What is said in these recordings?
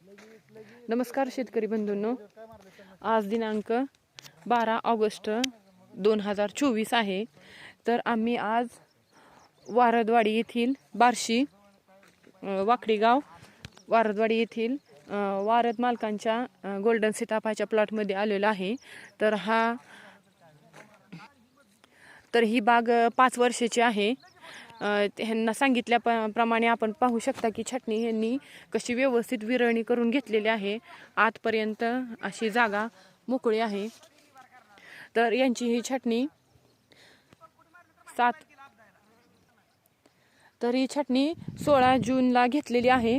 नमस्कार शेतकरी बंधूंनो. आज दिनांक बारा ऑगस्ट दोन हजार चोवीस आहे. तर आम्ही आज वारदवाडी येथील बार्शी वाकडेगाव वाकडी गाव वारदवाडी येथील वारद मालकांच्या गोल्डन सीताफाच्या प्लॉटमध्ये आलेलो आहे. तर हा तर ही बाग पाच वर्षाची आहे. ह्यांना सांगितल्या प- प्रमाणे आपण पाहू शकता की छटणी यांनी कशी व्यवस्थित विरळणी करून घेतलेली आहे. आतपर्यंत अशी जागा मोकळी आहे. तर यांची ही छटणी सात तर ही छटणी सोळा जूनला घेतलेली आहे.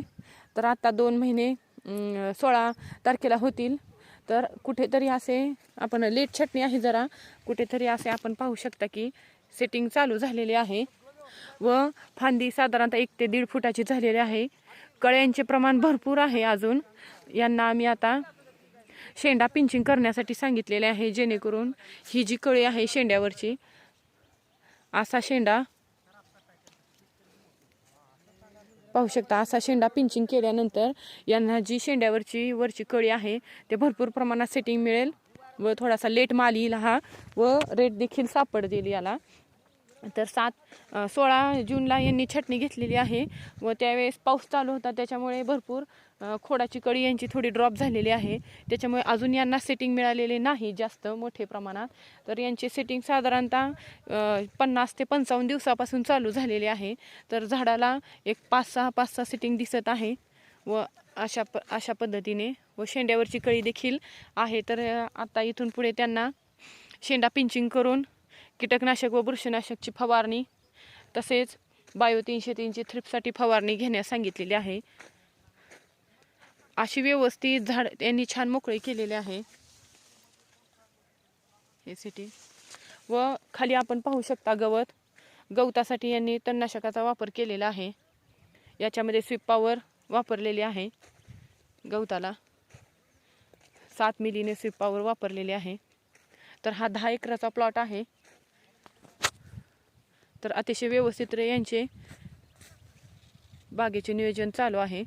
तर आता दोन महिने सोळा तारखेला होतील. तर कुठेतरी असे आपण लेट छटणी आहे जरा. कुठेतरी असे आपण पाहू शकता की सेटिंग चालू झालेली आहे. व फांदी साधारणतः एक ते दीड फुटाची झालेली आहे. कळ्यांचे प्रमाण भरपूर आहे अजून. यांना आम्ही आता शेंडा पिंचिंग करण्यासाठी सांगितलेले आहे जेणेकरून ही जी कळी आहे शेंड्यावरची असा शेंडा पाहू शकता असा शेंडा पिंचिंग केल्यानंतर यांना जी शेंड्यावरची वरची कळी आहे ते भरपूर प्रमाणात सेटिंग मिळेल व थोडासा लेट माल येईल हा व रेट देखील सापडतील याला. तर सात सोळा जूनला यांनी छटणी घेतलेली आहे व त्यावेळेस पाऊस चालू होता त्याच्यामुळे भरपूर खोडाची कळी यांची थोडी ड्रॉप झालेली आहे. त्याच्यामुळे अजून यांना सेटिंग मिळालेले नाही जास्त मोठे प्रमाणात. तर यांची सेटिंग साधारणतः पन्नास ते पंचावन्न दिवसापासून चालू झालेली आहे. तर झाडाला एक पाच सहा पाच सहा सेटिंग दिसत आहे व अशा प अशा पद्धतीने व शेंड्यावरची कळी देखील आहे. तर आता इथून पुढे त्यांना शेंडा पिंचिंग करून कीटकनाशक व बुरशीनाशकची फवारणी तसेच बायो तीनशे तीनची थ्रिपसाठी फवारणी घेण्यास सांगितलेली आहे. अशी व्यवस्थित झाड यांनी छान मोकळे केलेले आहे. हे सिटी. व खाली आपण पाहू शकता गवत. गवतासाठी यांनी तणनाशकाचा वापर केलेला आहे. याच्यामध्ये स्वीप पॉवर वापरलेली आहे. गवताला सात मिलीने स्वीप पॉवर वापरलेली आहे. तर हा दहा एकराचा प्लॉट आहे. तर अतिशय व्यवस्थित यांचे बागेचे नियोजन चालू आहे.